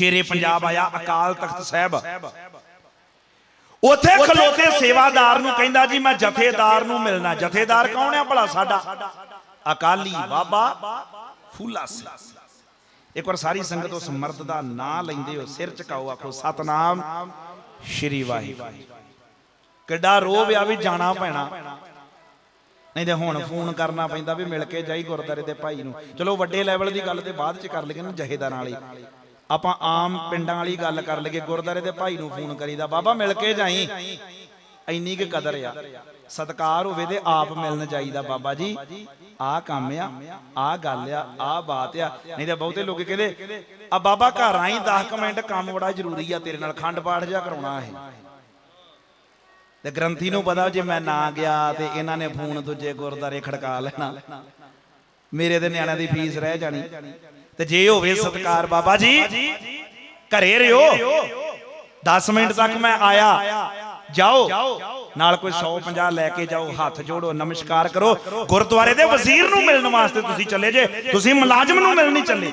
ਸ਼ੇਰੇ ਪੰਜਾਬ ਆਇਆ ਅਕਾਲ ਤਖਤ ਸਾਹਿਬ। ਉੱਥੇ ਖਲੋਤੇ ਸੇਵਾਦਾਰ ਨੂੰ ਕਹਿੰਦਾ ਜੀ ਮੈਂ ਜਥੇਦਾਰ ਨੂੰ ਮਿਲਣਾ ਜਥੇਦਾਰ ਕੌਣ ਹੈ ਭਲਾ ਸਾਡਾ? ਅਕਾਲੀ ਬਾਬਾ ਫੂਲਾ ਸਿੰਘ ਇੱਕ ਵਾਰ ਸਾਰੀ ਸੰਗਤ ਉਸ ਮਰਦ ਦਾ ਨਾਂ ਲੈਂਦੇ ਹੋ ਸਿਰ ਝੁਕਾਓ ਆਖੋ ਸਤਨਾਮ ਸ਼੍ਰੀ ਵਾਹਿਗੁਰੂ। ਕਿੱਡਾ ਰੋਹ ਆ ਵੀ ਜਾਣਾ ਪੈਣਾ। ਨਹੀਂ ਤੇ ਹੁਣ ਫੋਨ ਕਰਨਾ ਪੈਂਦਾ ਵੀ ਮਿਲ ਕੇ ਜਾਈ ਗੁਰਦਾਰੇ ਦੇ ਭਾਈ ਨੂੰ। ਚਲੋ ਵੱਡੇ ਲੈਵਲ ਦੀ ਗੱਲ ਤੇ ਬਾਅਦ ਚ ਕਰ ਲਈਏ ਨਾ ਜਹੇਦਾਰਾਂ ਵਾਲੀ। ਆਪਾਂ ਆਮ ਪਿੰਡਾਂ ਵਾਲੀ ਗੱਲ ਕਰ ਲਈਏ ਗੁਰਦਾਰੇ ਦੇ ਭਾਈ ਨੂੰ ਫੋਨ ਕਰੀਦਾ, ਬਾਬਾ, ਮਿਲ ਕੇ ਜਾਈ। ਇੰਨੀ ਕੁ ਕਦਰ ਆ। ਸਤਕਾਰ ਹੋਵੇ ਤੇ ਆਪ ਮਿਲਣ ਜਾਈਦਾ, ਬਾਬਾ ਜੀ, ਆਹ ਕੰਮ ਆ, ਆਹ ਗੱਲ ਆ, ਆਹ ਬਾਤ ਆ। ਨਹੀਂ ਤਾਂ ਬਹੁਤੇ ਲੋਕ ਕਹਿੰਦੇ, ਆ ਬਾਬਾ ਘਰ ਆਈ 10 ਮਿੰਟ ਕੰਮ ਬੜਾ ਜ਼ਰੂਰੀ ਆ, ਤੇਰੇ ਨਾਲ ਖੰਡ ਪਾਠ ਜਾ ਕਰਾਉਣਾ ਹੈ ਤੇ ਗ੍ਰੰਥੀ ਨੂੰ ਪਤਾ, ਜੇ ਮੈਂ ਨਾ ਗਿਆ ਤੇ ਇਹਨਾਂ ਨੇ ਫੋਨ ਦੂਜੇ ਗੁਰਦਾਰੇ ਖੜਕਾ ਲੈਣਾ। ਮੇਰੇ ਦੇ ਨਿਆਣਿਆਂ ਦੀ ਫੀਸ ਰਹਿ ਜਾਣੀ। ਤੇ ਜੇ ਹੋਵੇ ਸਤਕਾਰ ਬਾਬਾ ਜੀ, ਘਰੇ ਰਿਓ। 10 ਮਿੰਟ ਤੱਕ ਮੈਂ ਆਇਆ। ਜਾਓ। ਨਾਲ ਕੋਈ 150 ਲੈ ਕੇ ਜਾਓ, ਹੱਥ ਜੋੜੋ, ਨਮਸਕਾਰ ਕਰੋ। ਗੁਰਦੁਆਰੇ ਦੇ ਵਜ਼ੀਰ ਨੂੰ ਮਿਲਣ ਵਾਸਤੇ ਤੁਸੀਂ ਚੱਲੇ ਜੇ। ਤੁਸੀਂ ਮੁਲਾਜ਼ਮ ਨੂੰ ਮਿਲਣ ਨਹੀਂ ਚੱਲੇ।